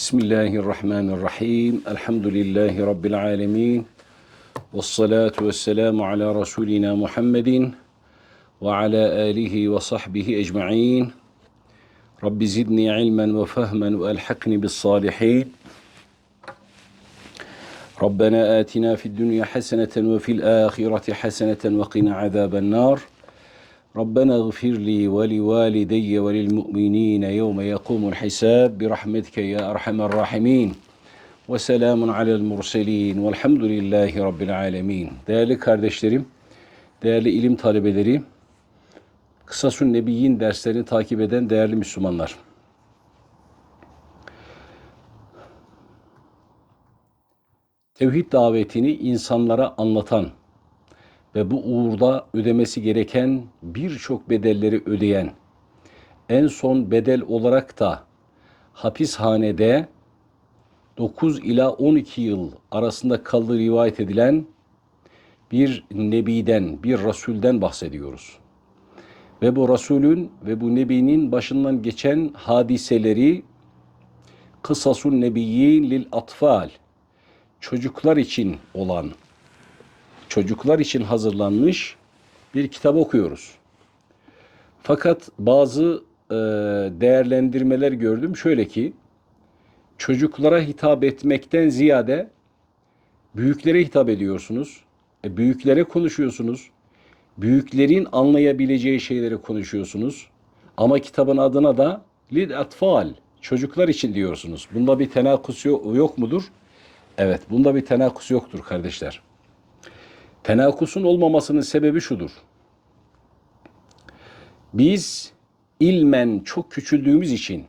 بسم الله الرحمن الرحيم الحمد لله رب العالمين والصلاة والسلام على رسولنا محمد وعلى آله وصحبه أجمعين رب زدني علما وفهما وألحقني بالصالحين ربنا آتنا في الدنيا حسنة وفي الآخرة حسنة وقنا عذاب النار ربنا اغفر لي ولوالدي وللمؤمنين يوم يقوم الحساب برحمتك يا أرحم الراحمين وسلام على المرسلين والحمد لله رب العالمين Değerli kardeşlerim, değerli ilim talebeleri, Kısasun Nebiyyin derslerini takip eden değerli Müslümanlar. Tevhid davetini insanlara anlatan ve bu uğurda ödemesi gereken birçok bedelleri ödeyen, en son bedel olarak da hapishanede 9 ila 12 yıl arasında kaldığı rivayet edilen bir nebiden, bir rasulden bahsediyoruz. Ve bu rasulün ve bu nebinin başından geçen hadiseleri kısasun nebiyyin lil atfal çocuklar için olan çocuklar için hazırlanmış bir kitap okuyoruz. Fakat bazı e, değerlendirmeler gördüm. Şöyle ki çocuklara hitap etmekten ziyade büyüklere hitap ediyorsunuz. E, büyüklere konuşuyorsunuz. Büyüklerin anlayabileceği şeyleri konuşuyorsunuz. Ama kitabın adına da lid atfal çocuklar için diyorsunuz. Bunda bir tenakus yok, yok mudur? Evet, bunda bir tenakus yoktur kardeşler. Tenakusun olmamasının sebebi şudur. Biz ilmen çok küçüldüğümüz için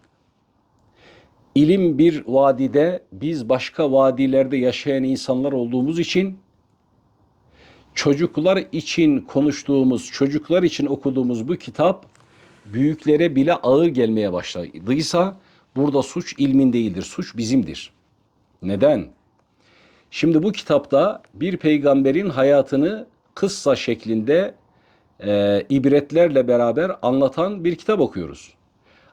ilim bir vadide biz başka vadilerde yaşayan insanlar olduğumuz için çocuklar için konuştuğumuz, çocuklar için okuduğumuz bu kitap büyüklere bile ağır gelmeye başladıysa burada suç ilmin değildir, suç bizimdir. Neden? Şimdi bu kitapta bir peygamberin hayatını kıssa şeklinde e, ibretlerle beraber anlatan bir kitap okuyoruz.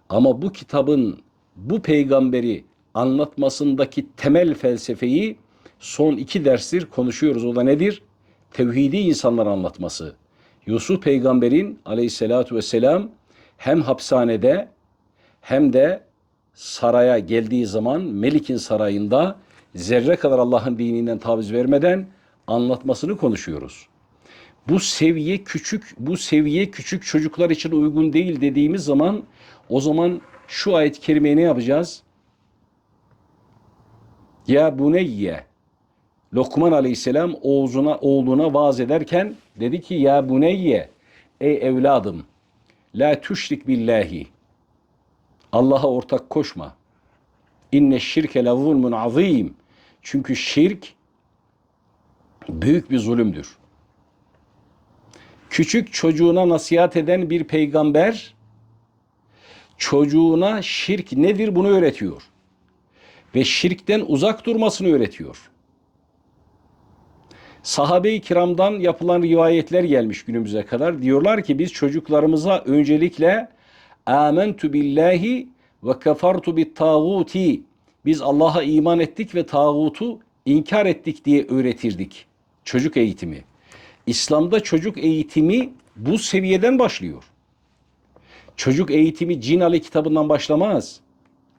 Ama bu kitabın bu peygamberi anlatmasındaki temel felsefeyi son iki derstir konuşuyoruz. O da nedir? Tevhidi insanlar anlatması. Yusuf peygamberin aleyhissalatu vesselam hem hapishanede hem de saraya geldiği zaman Melik'in sarayında zerre kadar Allah'ın dininden taviz vermeden anlatmasını konuşuyoruz. Bu seviye küçük, bu seviye küçük çocuklar için uygun değil dediğimiz zaman o zaman şu ayet-i ne yapacağız? Ya buneyye Lokman Aleyhisselam oğluna, oğluna vaaz ederken dedi ki ya buneyye ey evladım la tüşrik billahi Allah'a ortak koşma. İnne şirke zulmun azim. Çünkü şirk büyük bir zulümdür. Küçük çocuğuna nasihat eden bir peygamber çocuğuna şirk nedir bunu öğretiyor. Ve şirkten uzak durmasını öğretiyor. Sahabe-i kiramdan yapılan rivayetler gelmiş günümüze kadar. Diyorlar ki biz çocuklarımıza öncelikle amentu billahi ve kefartu bit tağuti biz Allah'a iman ettik ve tağutu inkar ettik diye öğretirdik. Çocuk eğitimi. İslam'da çocuk eğitimi bu seviyeden başlıyor. Çocuk eğitimi Cin Ali kitabından başlamaz.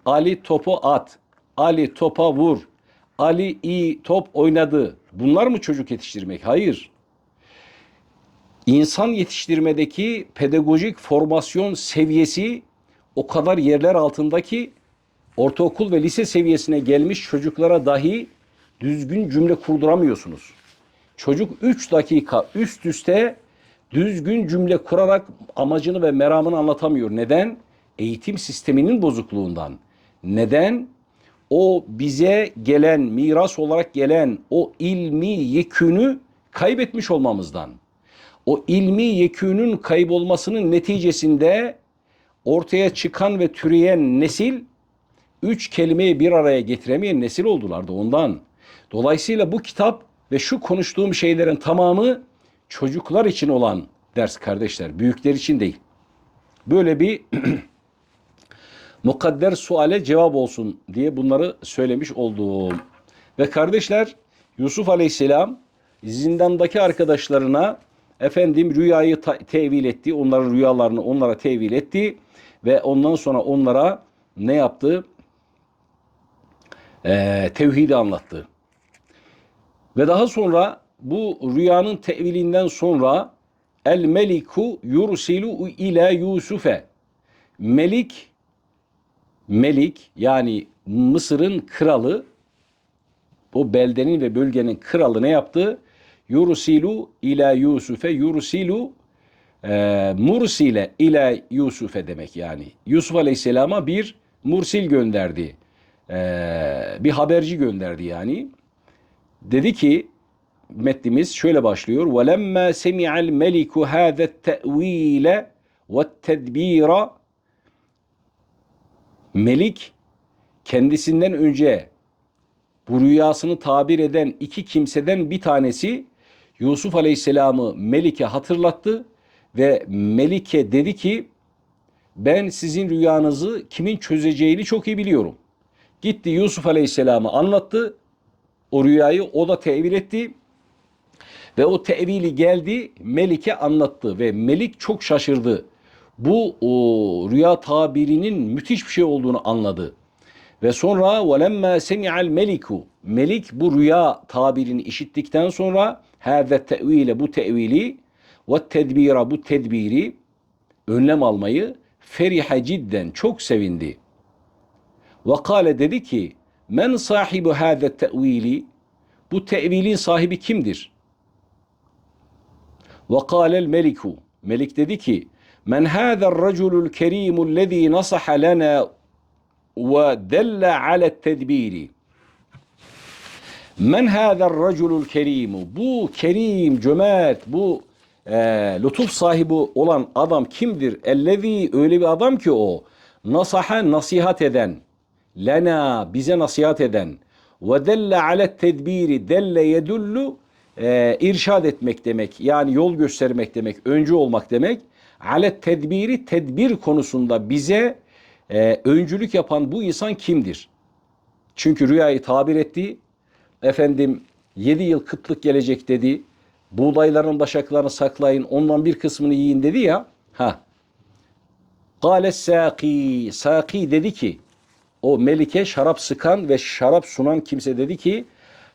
Ali topu at, Ali topa vur, Ali iyi top oynadı. Bunlar mı çocuk yetiştirmek? Hayır. İnsan yetiştirmedeki pedagojik formasyon seviyesi o kadar yerler altında ki ortaokul ve lise seviyesine gelmiş çocuklara dahi düzgün cümle kurduramıyorsunuz. Çocuk 3 dakika üst üste düzgün cümle kurarak amacını ve meramını anlatamıyor. Neden? Eğitim sisteminin bozukluğundan. Neden? O bize gelen, miras olarak gelen o ilmi yekünü kaybetmiş olmamızdan. O ilmi yekünün kaybolmasının neticesinde ortaya çıkan ve türeyen nesil üç kelimeyi bir araya getiremeyen nesil oldular da ondan. Dolayısıyla bu kitap ve şu konuştuğum şeylerin tamamı çocuklar için olan ders kardeşler, büyükler için değil. Böyle bir mukadder suale cevap olsun diye bunları söylemiş oldum. Ve kardeşler Yusuf Aleyhisselam zindandaki arkadaşlarına efendim rüyayı tevil etti. Onların rüyalarını onlara tevil etti. Ve ondan sonra onlara ne yaptı? Ee, tevhidi anlattı. Ve daha sonra bu rüyanın tevilinden sonra el meliku yursilu ila Yusuf'e Melik Melik yani Mısır'ın kralı o beldenin ve bölgenin kralı ne yaptı? Yursilu ila Yusuf'e yursilu e, mursile ila Yusuf'e demek yani. Yusuf Aleyhisselam'a bir mursil gönderdi. E, bir haberci gönderdi yani. Dedi ki metnimiz şöyle başlıyor. وَلَمَّا سَمِعَ الْمَلِكُ هَذَا التَّأْو۪يلَ وَالتَّدْب۪يرَ Melik kendisinden önce bu rüyasını tabir eden iki kimseden bir tanesi Yusuf Aleyhisselam'ı Melik'e hatırlattı ve Melik'e dedi ki ben sizin rüyanızı kimin çözeceğini çok iyi biliyorum. Gitti Yusuf Aleyhisselam'ı anlattı. O rüyayı o da tevil etti. Ve o tevili geldi Melik'e anlattı ve Melik çok şaşırdı. Bu o, rüya tabirinin müthiş bir şey olduğunu anladı. Ve sonra وَلَمَّا سَمِعَ الْمَلِكُ Melik bu rüya tabirini işittikten sonra هَذَا tevile bu tevili ve tedbira bu tedbiri önlem almayı ferihe cidden çok sevindi. Ve kâle dedi ki men sahibu hâze tevili bu tevilin sahibi kimdir? Ve kâlel meliku. Melik dedi ki men hâzer raculul kerimul lezî nasaha lana ve delle alet tedbiri Men hâzer raculul kerimu bu kerim, cömert, bu e, lütuf sahibi olan adam kimdir? Ellezî öyle bir adam ki o nasaha nasihat eden lena bize nasihat eden ve delle alet tedbiri delle yedullu e, irşad etmek demek yani yol göstermek demek öncü olmak demek alet tedbiri tedbir konusunda bize e, öncülük yapan bu insan kimdir? Çünkü rüyayı tabir etti. Efendim 7 yıl kıtlık gelecek dedi. Buğdayların başaklarını saklayın ondan bir kısmını yiyin dedi ya. Ha. Kale saki. Saki dedi ki o Melike şarap sıkan ve şarap sunan kimse dedi ki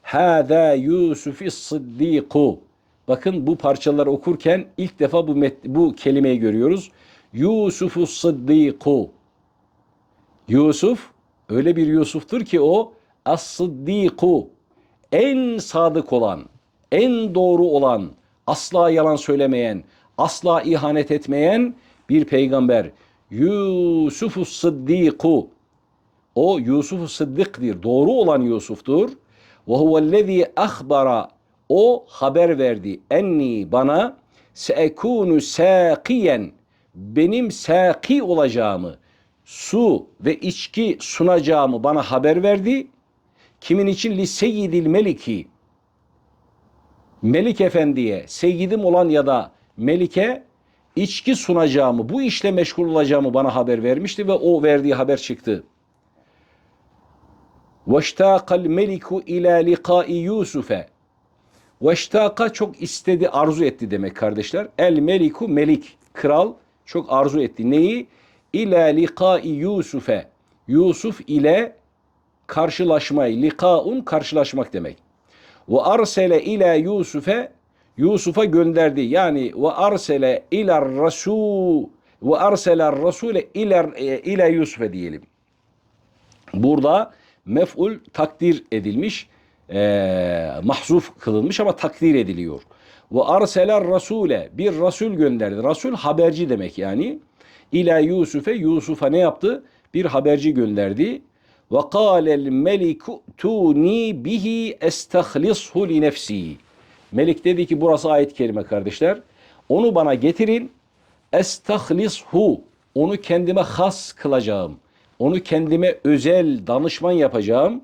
Hâdâ Yusuf'i sıddiku. Bakın bu parçaları okurken ilk defa bu, bu kelimeyi görüyoruz. Yusufu sıddiku. Yusuf öyle bir Yusuf'tur ki o as-sıddiku. En sadık olan, en doğru olan, asla yalan söylemeyen, asla ihanet etmeyen bir peygamber. Yusufu sıddiku. O Yusuf Sıddık'dır. Doğru olan Yusuf'tur. Ve huvellezî ahbara. O haber verdi. Enni bana seekûnü sâkiyen. Benim sâki olacağımı, su ve içki sunacağımı bana haber verdi. Kimin için? Li seyyidil meliki. Melik Efendi'ye, seyyidim olan ya da Melik'e içki sunacağımı, bu işle meşgul olacağımı bana haber vermişti ve o verdiği haber çıktı. وَاشْتَاقَ الْمَلِكُ اِلَى لِقَاءِ يُوسُفَ Veştaka çok istedi, arzu etti demek kardeşler. El meliku melik, kral çok arzu etti. Neyi? İlâ liqai Yusuf'e. Yusuf ile karşılaşmayı. Likaun karşılaşmak demek. Ve arsele ila Yusuf'e Yusuf'a gönderdi. Yani ve arsele ila rasul ve arsele rasule ila e, ila Yusuf'e diyelim. Burada mef'ul takdir edilmiş, e, mahzuf kılınmış ama takdir ediliyor. Ve arseler rasule bir rasul gönderdi. Rasul haberci demek yani. İla Yusuf'e Yusuf'a ne yaptı? Bir haberci gönderdi. Ve kâlel meliku tuni bihi estahlishu li nefsi. Melik dedi ki burası ayet kelime kardeşler. Onu bana getirin. Estahlishu. Onu kendime has kılacağım. Onu kendime özel danışman yapacağım.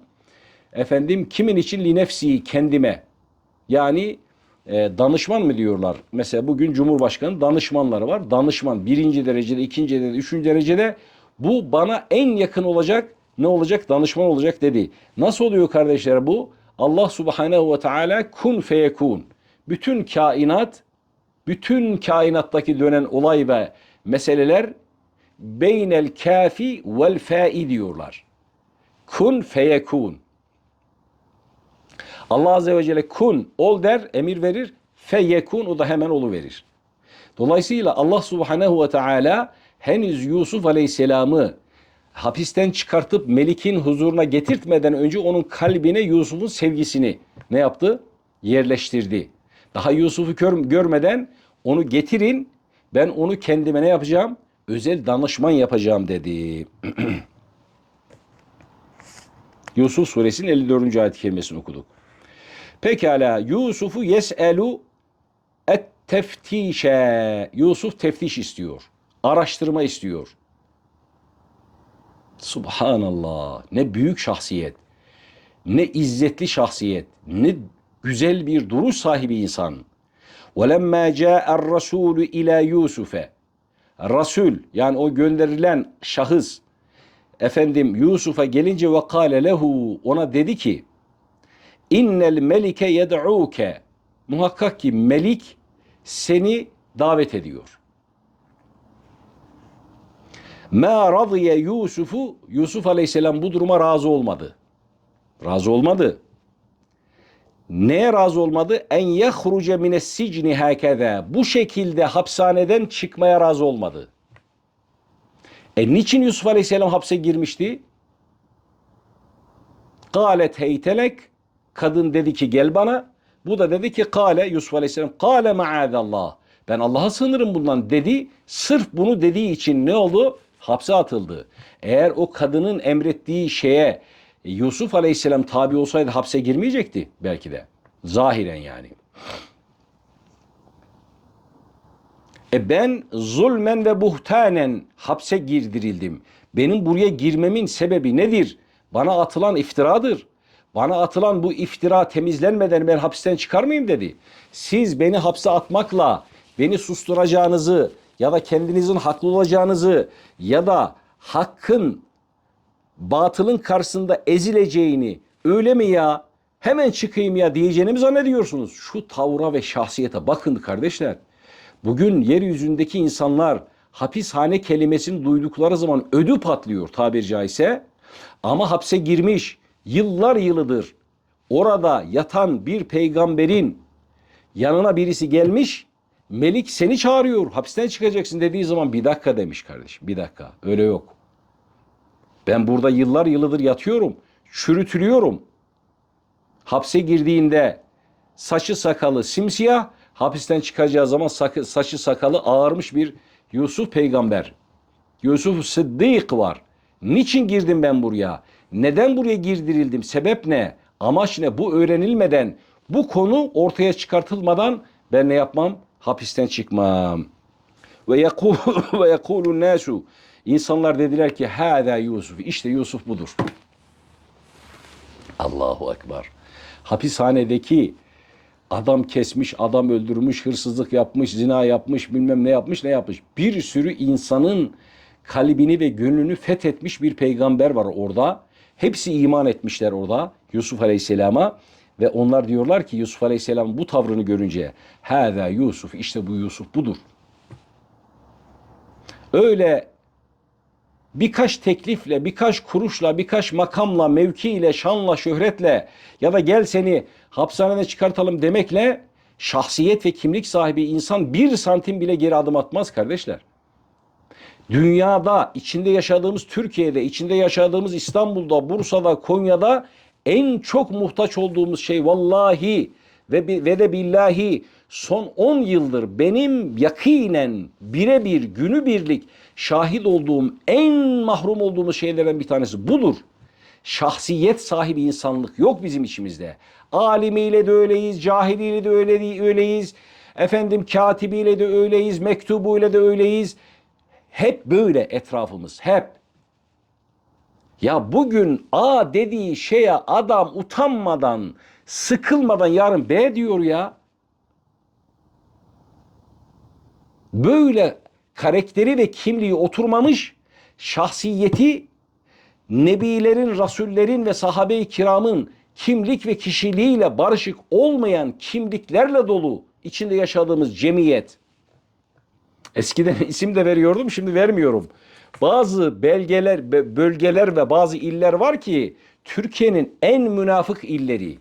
Efendim kimin için li nefsi kendime. Yani e, danışman mı diyorlar? Mesela bugün Cumhurbaşkanı danışmanları var. Danışman birinci derecede, ikinci derecede, üçüncü derecede Bu bana en yakın olacak ne olacak? Danışman olacak dedi. Nasıl oluyor kardeşler bu? Allah subhanehu ve teala kun feyekun. Bütün kainat, bütün kainattaki dönen olay ve meseleler beynel kafi vel fa'i diyorlar. Kun feyekun. Allah Azze ve Celle kun ol der, emir verir. Feyekun o da hemen olu verir. Dolayısıyla Allah Subhanehu ve Teala henüz Yusuf Aleyhisselam'ı hapisten çıkartıp Melik'in huzuruna getirtmeden önce onun kalbine Yusuf'un sevgisini ne yaptı? Yerleştirdi. Daha Yusuf'u gör, görmeden onu getirin ben onu kendime ne yapacağım? Özel danışman yapacağım dedi. Yusuf suresinin 54. ayet kelimesini okuduk. Pekala Yusuf'u yes'elu et teftişe. Yusuf teftiş istiyor. Araştırma istiyor. Subhanallah. Ne büyük şahsiyet. Ne izzetli şahsiyet. Ne güzel bir duruş sahibi insan. وَلَمَّا جَاءَ الرَّسُولُ ila Yusuf'e Rasul yani o gönderilen şahıs efendim Yusuf'a gelince ve kâle lehu ona dedi ki innel melike yed'uke muhakkak ki melik seni davet ediyor. Ma radiye Yusuf'u Yusuf Aleyhisselam bu duruma razı olmadı. Razı olmadı. Neye razı olmadı? En yehruce mines sicni hakeza. Bu şekilde hapishaneden çıkmaya razı olmadı. E niçin Yusuf Aleyhisselam hapse girmişti? Galet heytelek. Kadın dedi ki gel bana. Bu da dedi ki kale Yusuf Aleyhisselam kale maazallah. Ben Allah'a sığınırım bundan dedi. Sırf bunu dediği için ne oldu? Hapse atıldı. Eğer o kadının emrettiği şeye Yusuf Aleyhisselam tabi olsaydı hapse girmeyecekti belki de. Zahiren yani. E ben zulmen ve buhtanen hapse girdirildim. Benim buraya girmemin sebebi nedir? Bana atılan iftiradır. Bana atılan bu iftira temizlenmeden ben hapisten çıkar mıyım dedi. Siz beni hapse atmakla beni susturacağınızı ya da kendinizin haklı olacağınızı ya da hakkın batılın karşısında ezileceğini öyle mi ya hemen çıkayım ya diyeceğini mi zannediyorsunuz? Şu tavra ve şahsiyete bakın kardeşler. Bugün yeryüzündeki insanlar hapishane kelimesini duydukları zaman ödü patlıyor tabiri caizse. Ama hapse girmiş yıllar yılıdır orada yatan bir peygamberin yanına birisi gelmiş Melik seni çağırıyor hapisten çıkacaksın dediği zaman bir dakika demiş kardeşim bir dakika öyle yok. Ben burada yıllar yılıdır yatıyorum çürütülüyorum. Hapse girdiğinde saçı sakalı simsiyah hapisten çıkacağı zaman saçı sakalı ağarmış bir Yusuf peygamber. Yusuf Sıddık var. Niçin girdim ben buraya? Neden buraya girdirildim? Sebep ne? Amaç ne? Bu öğrenilmeden, bu konu ortaya çıkartılmadan ben ne yapmam? Hapisten çıkmam. Ve yakulun nasu İnsanlar dediler ki hâzâ Yusuf. İşte Yusuf budur. Allahu Ekber. Hapishanedeki adam kesmiş, adam öldürmüş, hırsızlık yapmış, zina yapmış, bilmem ne yapmış, ne yapmış. Bir sürü insanın kalbini ve gönlünü fethetmiş bir peygamber var orada. Hepsi iman etmişler orada Yusuf Aleyhisselam'a ve onlar diyorlar ki Yusuf Aleyhisselam bu tavrını görünce Hâzâ Yusuf işte bu Yusuf budur. Öyle birkaç teklifle, birkaç kuruşla, birkaç makamla, mevkiyle, şanla, şöhretle ya da gel seni hapishaneden çıkartalım demekle şahsiyet ve kimlik sahibi insan bir santim bile geri adım atmaz kardeşler. Dünyada, içinde yaşadığımız Türkiye'de, içinde yaşadığımız İstanbul'da, Bursa'da, Konya'da en çok muhtaç olduğumuz şey vallahi ve, ve de billahi son 10 yıldır benim yakinen birebir günü birlik şahit olduğum en mahrum olduğumuz şeylerden bir tanesi budur. Şahsiyet sahibi insanlık yok bizim içimizde. Alimiyle de öyleyiz, cahiliyle de öyle, öyleyiz. Efendim katibiyle de öyleyiz, mektubuyla da öyleyiz. Hep böyle etrafımız, hep. Ya bugün A dediği şeye adam utanmadan, sıkılmadan yarın B diyor ya. Böyle karakteri ve kimliği oturmamış, şahsiyeti nebilerin, rasullerin ve sahabe-i kiramın kimlik ve kişiliğiyle barışık olmayan kimliklerle dolu içinde yaşadığımız cemiyet. Eskiden isim de veriyordum, şimdi vermiyorum. Bazı belgeler, be- bölgeler ve bazı iller var ki Türkiye'nin en münafık illeri.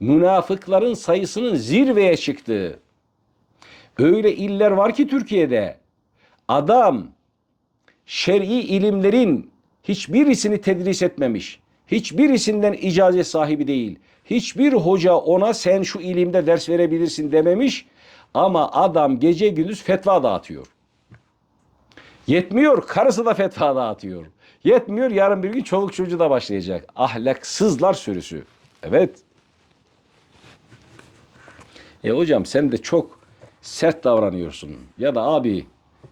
Münafıkların sayısının zirveye çıktığı. Öyle iller var ki Türkiye'de adam şer'i ilimlerin hiçbirisini tedris etmemiş. Hiçbirisinden icazet sahibi değil. Hiçbir hoca ona sen şu ilimde ders verebilirsin dememiş. Ama adam gece gündüz fetva dağıtıyor. Yetmiyor karısı da fetva dağıtıyor. Yetmiyor yarın bir gün çoluk çocuğu da başlayacak. Ahlaksızlar sürüsü. Evet. E hocam sen de çok sert davranıyorsun. Ya da abi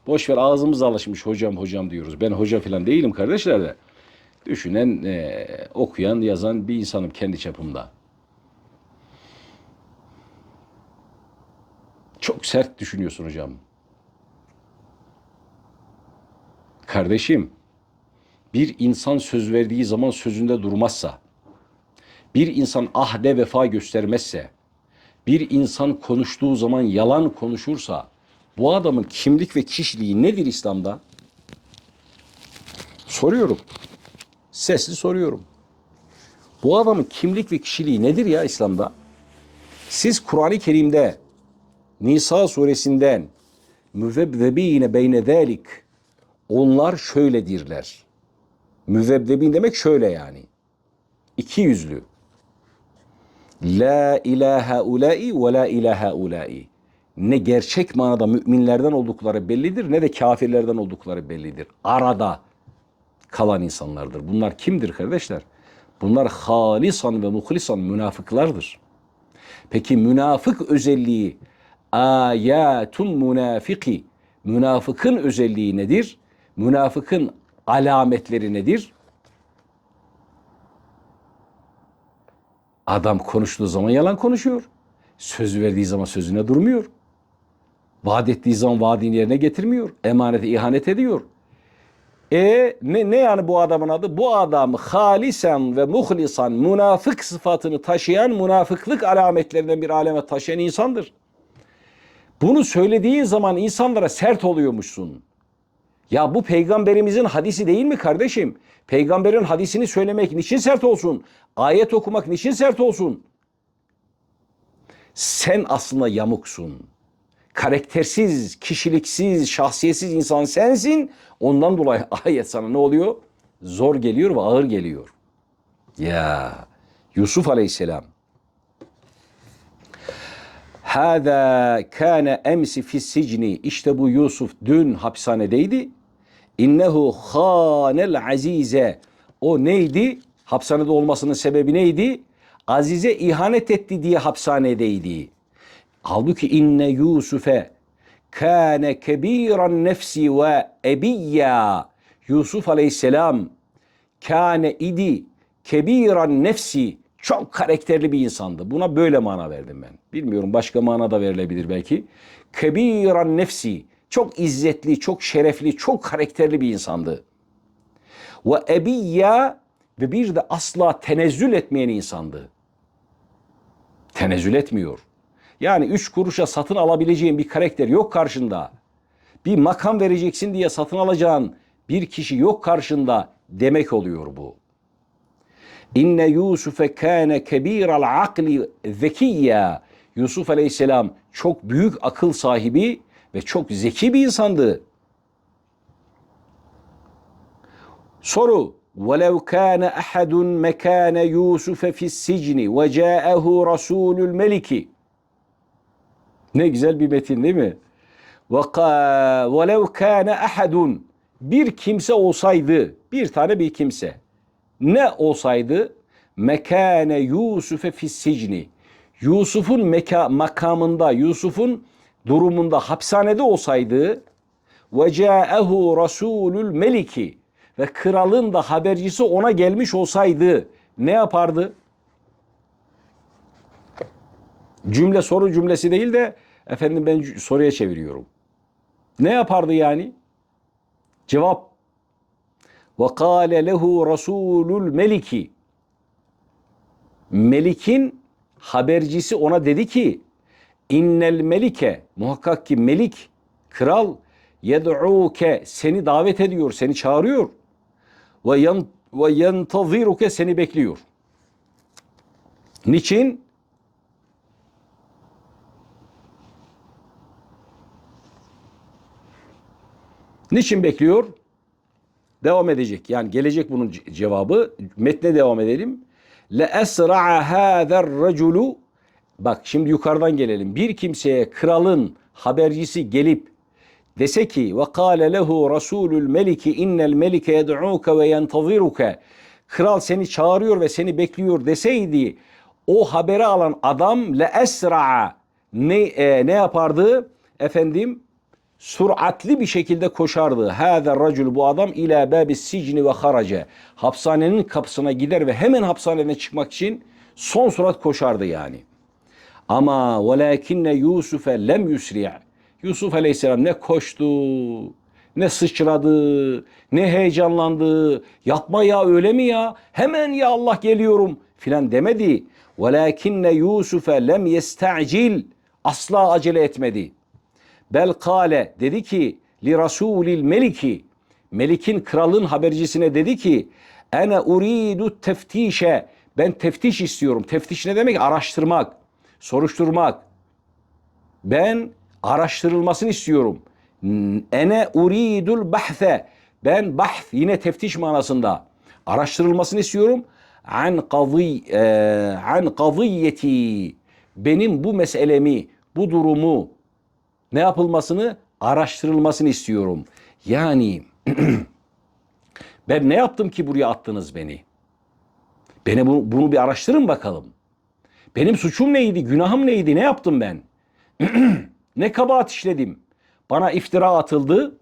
boş ver ağzımız alışmış hocam hocam diyoruz. Ben hoca falan değilim kardeşler de. Düşünen, e, okuyan, yazan bir insanım kendi çapımda. Çok sert düşünüyorsun hocam. Kardeşim, bir insan söz verdiği zaman sözünde durmazsa, bir insan ahde vefa göstermezse, bir insan konuştuğu zaman yalan konuşursa, bu adamın kimlik ve kişiliği nedir İslam'da? Soruyorum. Sesli soruyorum. Bu adamın kimlik ve kişiliği nedir ya İslam'da? Siz Kur'an-ı Kerim'de Nisa suresinden müvebbebine beyne zalik onlar şöyledirler. Müvebbebin demek şöyle yani. İki yüzlü. La ilahe ulai ve la ilahe ulai. Ne gerçek manada müminlerden oldukları bellidir ne de kafirlerden oldukları bellidir. Arada kalan insanlardır. Bunlar kimdir kardeşler? Bunlar halisan ve muhlisan münafıklardır. Peki münafık özelliği ayatun münafiki münafıkın özelliği nedir? Münafıkın alametleri nedir? Adam konuştuğu zaman yalan konuşuyor. Söz verdiği zaman sözüne durmuyor. Vaat ettiği zaman vaadini yerine getirmiyor. Emanete ihanet ediyor. E ne, ne yani bu adamın adı? Bu adam halisen ve muhlisan münafık sıfatını taşıyan münafıklık alametlerinden bir alamet taşıyan insandır. Bunu söylediğin zaman insanlara sert oluyormuşsun. Ya bu peygamberimizin hadisi değil mi kardeşim? Peygamberin hadisini söylemek niçin sert olsun? Ayet okumak niçin sert olsun? Sen aslında yamuksun. Karaktersiz, kişiliksiz, şahsiyetsiz insan sensin. Ondan dolayı ayet sana ne oluyor? Zor geliyor ve ağır geliyor. Ya Yusuf Aleyhisselam Hâzâ kâne emsi fis sicni. İşte bu Yusuf dün hapishanedeydi. İnnehu khânel azize. O neydi? Hapishanede olmasının sebebi neydi? Azize ihanet etti diye hapishanedeydi. Halbuki inne Yusufe kâne kebiran nefsi ve ebiyya. Yusuf aleyhisselam kâne idi kebiran nefsi çok karakterli bir insandı. Buna böyle mana verdim ben. Bilmiyorum başka mana da verilebilir belki. Kebiran nefsi çok izzetli, çok şerefli, çok karakterli bir insandı. Ve ebiyya ve bir de asla tenezzül etmeyen insandı. Tenezzül etmiyor. Yani üç kuruşa satın alabileceğin bir karakter yok karşında. Bir makam vereceksin diye satın alacağın bir kişi yok karşında demek oluyor bu. İnne Yusufe kâne kebiral akli zekiyya. Yusuf aleyhisselam çok büyük akıl sahibi ve çok zeki bir insandı. Soru وَلَوْ كَانَ أَحَدٌ مَكَانَ يُوسُفَ فِي السِّجْنِ وَجَاءَهُ رَسُولُ الْمَلِكِ Ne güzel bir metin değil mi? وَقَا- وَلَوْ كَانَ أَحَدٌ Bir kimse olsaydı, bir tane bir kimse. Ne olsaydı? Mekane Yusufe fissicni. Yusuf'un meka, makamında, Yusuf'un durumunda hapishanede olsaydı ve ca'ehu rasulul meliki ve kralın da habercisi ona gelmiş olsaydı ne yapardı? Cümle soru cümlesi değil de efendim ben soruya çeviriyorum. Ne yapardı yani? Cevap Ve kâle lehu rasulul meliki. Melik'in habercisi ona dedi ki innel melike muhakkak ki melik kral yed'uke seni davet ediyor, seni çağırıyor. Ve yan ve yentaziruke seni bekliyor. Niçin? Niçin bekliyor? Devam edecek. Yani gelecek bunun ce- cevabı. Metne devam edelim. Le esra'a hâzer raculu Bak şimdi yukarıdan gelelim. Bir kimseye kralın habercisi gelip dese ki ve kâle lehu rasulul meliki innel melike yed'uke ve yentaziruke kral seni çağırıyor ve seni bekliyor deseydi o haberi alan adam le esra'a ne, e, ne yapardı? Efendim suratli bir şekilde koşardı. Hâze racul bu adam ila babis sicni ve harace. Hapishanenin kapısına gider ve hemen hapishaneden çıkmak için son surat koşardı yani. Ama velakinne Yusuf'e lem yusri'. Yusuf Aleyhisselam ne koştu, ne sıçradı, ne heyecanlandı. Yapma ya öyle mi ya? Hemen ya Allah geliyorum filan demedi. Velakinne Yusuf'e lem yesta'cil. Asla acele etmedi. Bel kale dedi ki li rasulil meliki Melik'in kralın habercisine dedi ki ene uridu teftişe ben teftiş istiyorum. Teftiş ne demek? Araştırmak, soruşturmak. Ben araştırılmasını istiyorum. Ene uridul bahse ben bahs yine teftiş manasında araştırılmasını istiyorum. An kazi e, an kaziyeti benim bu meselemi, bu durumu ne yapılmasını araştırılmasını istiyorum. Yani ben ne yaptım ki buraya attınız beni? Beni bu- bunu bir araştırın bakalım. Benim suçum neydi? Günahım neydi? Ne yaptım ben? ne kabahat işledim? Bana iftira atıldı.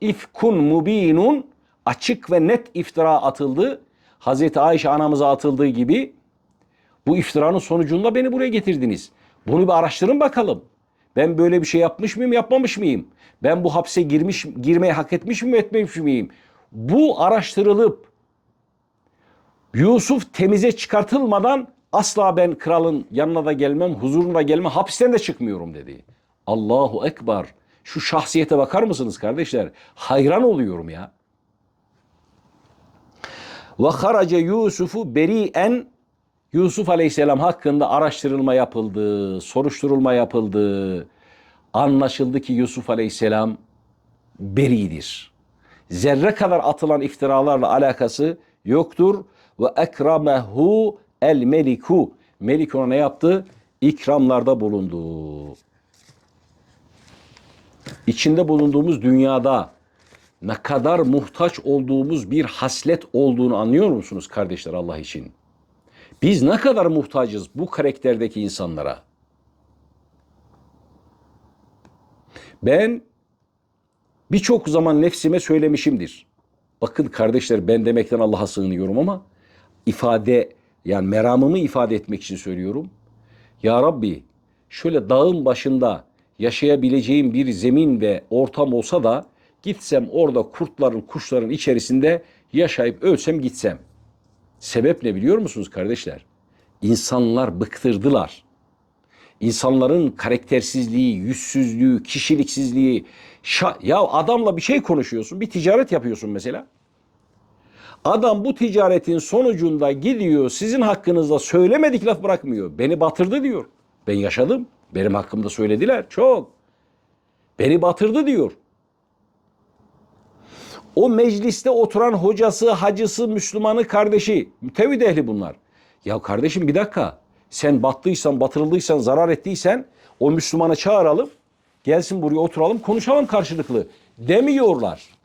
İfkun mubinun açık ve net iftira atıldı. Hazreti Ayşe anamıza atıldığı gibi bu iftiranın sonucunda beni buraya getirdiniz. Bunu bir araştırın bakalım. Ben böyle bir şey yapmış mıyım, yapmamış mıyım? Ben bu hapse girmiş, girmeyi hak etmiş miyim, etmemiş miyim? Bu araştırılıp Yusuf temize çıkartılmadan asla ben kralın yanına da gelmem, huzuruna gelmem, hapisten de çıkmıyorum dedi. Allahu Ekber. Şu şahsiyete bakar mısınız kardeşler? Hayran oluyorum ya. Ve harace Yusufu beri'en Yusuf Aleyhisselam hakkında araştırılma yapıldı, soruşturulma yapıldı. Anlaşıldı ki Yusuf Aleyhisselam beridir. Zerre kadar atılan iftiralarla alakası yoktur. Ve ekramehu el meliku. Melik ona ne yaptı? İkramlarda bulundu. İçinde bulunduğumuz dünyada ne kadar muhtaç olduğumuz bir haslet olduğunu anlıyor musunuz kardeşler Allah için? Biz ne kadar muhtacız bu karakterdeki insanlara? Ben birçok zaman nefsime söylemişimdir. Bakın kardeşler ben demekten Allah'a sığınıyorum ama ifade yani meramımı ifade etmek için söylüyorum. Ya Rabbi şöyle dağın başında yaşayabileceğim bir zemin ve ortam olsa da gitsem orada kurtların, kuşların içerisinde yaşayıp ölsem gitsem. Sebep ne biliyor musunuz kardeşler? İnsanlar bıktırdılar. İnsanların karaktersizliği, yüzsüzlüğü, kişiliksizliği. ya adamla bir şey konuşuyorsun, bir ticaret yapıyorsun mesela. Adam bu ticaretin sonucunda gidiyor sizin hakkınızda söylemedik laf bırakmıyor. Beni batırdı diyor. Ben yaşadım. Benim hakkımda söylediler çok. Beni batırdı diyor. O mecliste oturan hocası, hacısı, Müslümanı, kardeşi, mütevhid ehli bunlar. Ya kardeşim bir dakika. Sen battıysan, batırıldıysan, zarar ettiysen o Müslümanı çağıralım. Gelsin buraya oturalım, konuşalım karşılıklı. Demiyorlar.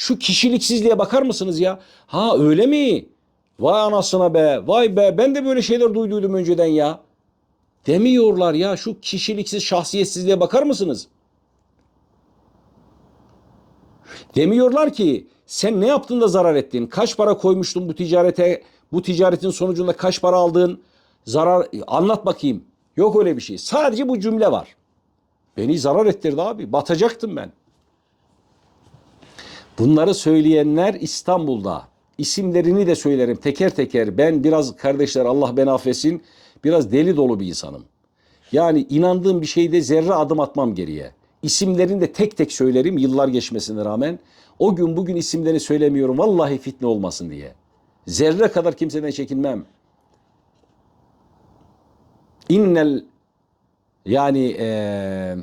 Şu kişiliksizliğe bakar mısınız ya? Ha öyle mi? Vay anasına be, vay be ben de böyle şeyler duyduydum önceden ya. Demiyorlar ya şu kişiliksiz şahsiyetsizliğe bakar mısınız? Demiyorlar ki sen ne yaptın da zarar ettin? Kaç para koymuştun bu ticarete? Bu ticaretin sonucunda kaç para aldın? Zarar anlat bakayım. Yok öyle bir şey. Sadece bu cümle var. Beni zarar ettirdi abi. Batacaktım ben. Bunları söyleyenler İstanbul'da. İsimlerini de söylerim teker teker. Ben biraz kardeşler Allah beni affetsin. Biraz deli dolu bir insanım. Yani inandığım bir şeyde zerre adım atmam geriye. İsimlerini de tek tek söylerim yıllar geçmesine rağmen. O gün bugün isimlerini söylemiyorum vallahi fitne olmasın diye. Zerre kadar kimseden çekinmem. İnnel yani eee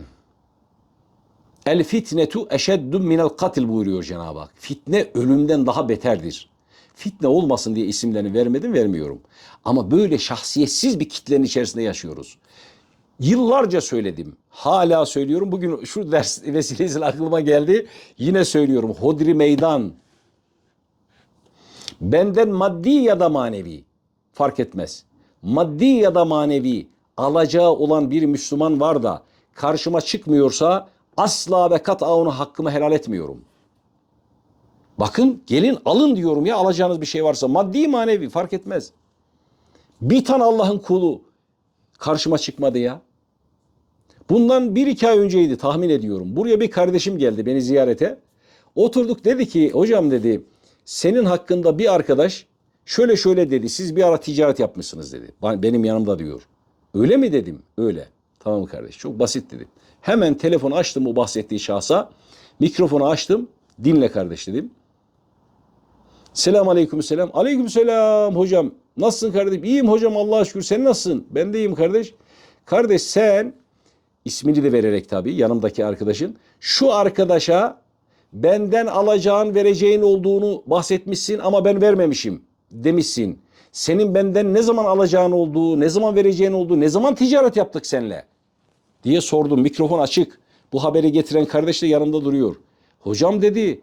El fitnetu eşeddu minel katil buyuruyor Cenab-ı Hak. Fitne ölümden daha beterdir. Fitne olmasın diye isimlerini vermedim vermiyorum. Ama böyle şahsiyetsiz bir kitlenin içerisinde yaşıyoruz. Yıllarca söyledim. Hala söylüyorum. Bugün şu ders vesilesiyle aklıma geldi. Yine söylüyorum. Hodri meydan. Benden maddi ya da manevi fark etmez. Maddi ya da manevi alacağı olan bir Müslüman var da karşıma çıkmıyorsa asla ve kat'a onu hakkımı helal etmiyorum. Bakın gelin alın diyorum ya alacağınız bir şey varsa maddi manevi fark etmez. Bir tane Allah'ın kulu karşıma çıkmadı ya. Bundan bir iki ay önceydi tahmin ediyorum. Buraya bir kardeşim geldi beni ziyarete. Oturduk dedi ki hocam dedi senin hakkında bir arkadaş şöyle şöyle dedi. Siz bir ara ticaret yapmışsınız dedi. Benim yanımda diyor. Öyle mi dedim? Öyle. Tamam kardeş çok basit dedi. Hemen telefonu açtım o bahsettiği şahsa. Mikrofonu açtım. Dinle kardeş dedim. Selam aleyküm selam. Aleyküm selam hocam. Nasılsın kardeşim? İyiyim hocam Allah'a şükür. Sen nasılsın? Ben de iyiyim kardeş. Kardeş sen ismini de vererek tabii yanımdaki arkadaşın. Şu arkadaşa benden alacağın vereceğin olduğunu bahsetmişsin ama ben vermemişim demişsin. Senin benden ne zaman alacağın olduğu, ne zaman vereceğin olduğu, ne zaman ticaret yaptık seninle diye sordum. Mikrofon açık. Bu haberi getiren kardeş de yanımda duruyor. Hocam dedi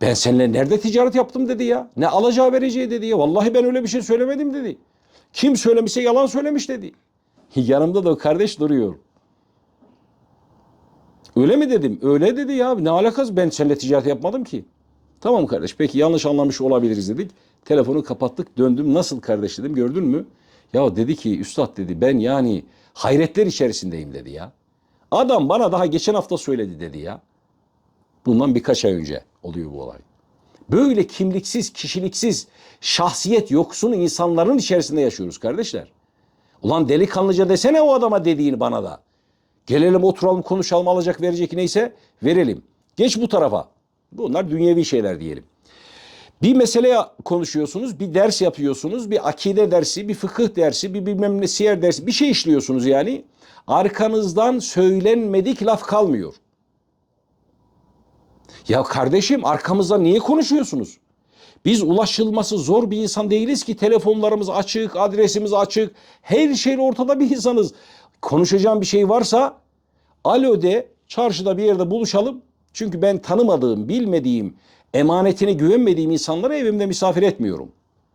ben seninle nerede ticaret yaptım dedi ya. Ne alacağı vereceği dedi ya. Vallahi ben öyle bir şey söylemedim dedi. Kim söylemişse yalan söylemiş dedi. Yanımda da o kardeş duruyor. Öyle mi dedim? Öyle dedi ya. Ne alakası ben seninle ticaret yapmadım ki. Tamam kardeş peki yanlış anlamış olabiliriz dedik. Telefonu kapattık döndüm nasıl kardeş dedim gördün mü? Ya dedi ki üstad dedi ben yani hayretler içerisindeyim dedi ya. Adam bana daha geçen hafta söyledi dedi ya. Bundan birkaç ay önce oluyor bu olay. Böyle kimliksiz, kişiliksiz, şahsiyet yoksunu insanların içerisinde yaşıyoruz kardeşler. Ulan delikanlıca desene o adama dediğini bana da. Gelelim oturalım konuşalım alacak verecek neyse verelim. Geç bu tarafa. Bunlar dünyevi şeyler diyelim. Bir mesele konuşuyorsunuz, bir ders yapıyorsunuz, bir akide dersi, bir fıkıh dersi, bir bilmem ne siyer dersi, bir şey işliyorsunuz yani. Arkanızdan söylenmedik laf kalmıyor. Ya kardeşim arkamızda niye konuşuyorsunuz? Biz ulaşılması zor bir insan değiliz ki telefonlarımız açık, adresimiz açık. Her şey ortada bir insanız. Konuşacağım bir şey varsa alo de çarşıda bir yerde buluşalım. Çünkü ben tanımadığım, bilmediğim, emanetine güvenmediğim insanları evimde misafir etmiyorum.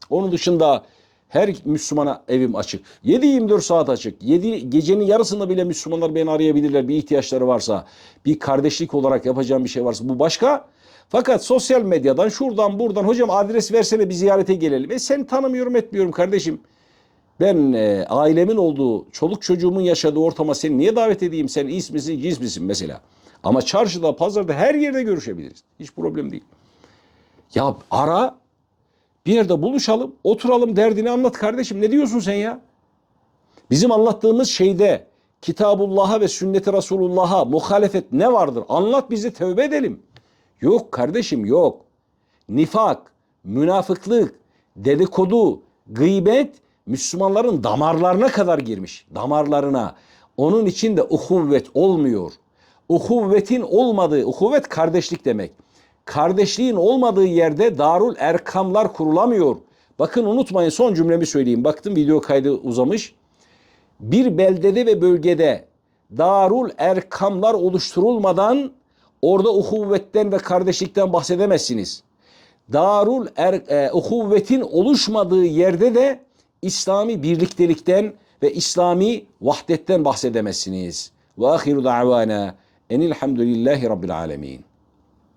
Onun dışında her Müslümana evim açık. 7-24 saat açık. 7 gecenin yarısında bile Müslümanlar beni arayabilirler bir ihtiyaçları varsa. Bir kardeşlik olarak yapacağım bir şey varsa bu başka. Fakat sosyal medyadan şuradan buradan hocam adres versene bir ziyarete gelelim. E sen tanımıyorum etmiyorum kardeşim. Ben e, ailemin olduğu, çoluk çocuğumun yaşadığı ortama seni niye davet edeyim? Sen is misin, ciz misin mesela? Ama çarşıda, pazarda her yerde görüşebiliriz. Hiç problem değil. Ya ara bir yerde buluşalım, oturalım derdini anlat kardeşim. Ne diyorsun sen ya? Bizim anlattığımız şeyde Kitabullah'a ve sünneti Resulullah'a muhalefet ne vardır? Anlat bizi tövbe edelim. Yok kardeşim yok. Nifak, münafıklık, dedikodu, gıybet Müslümanların damarlarına kadar girmiş. Damarlarına. Onun için de uhuvvet olmuyor. Uhuvvetin olmadığı, uhuvvet kardeşlik demek. Kardeşliğin olmadığı yerde darul erkamlar kurulamıyor. Bakın unutmayın son cümlemi söyleyeyim. Baktım video kaydı uzamış. Bir beldede ve bölgede darul erkamlar oluşturulmadan orada uhuvvetten ve kardeşlikten bahsedemezsiniz. Darul er, e, uhuvvetin oluşmadığı yerde de İslami birliktelikten ve İslami vahdetten bahsedemezsiniz. Ve ahiru da'vana enilhamdülillahi rabbil alemin.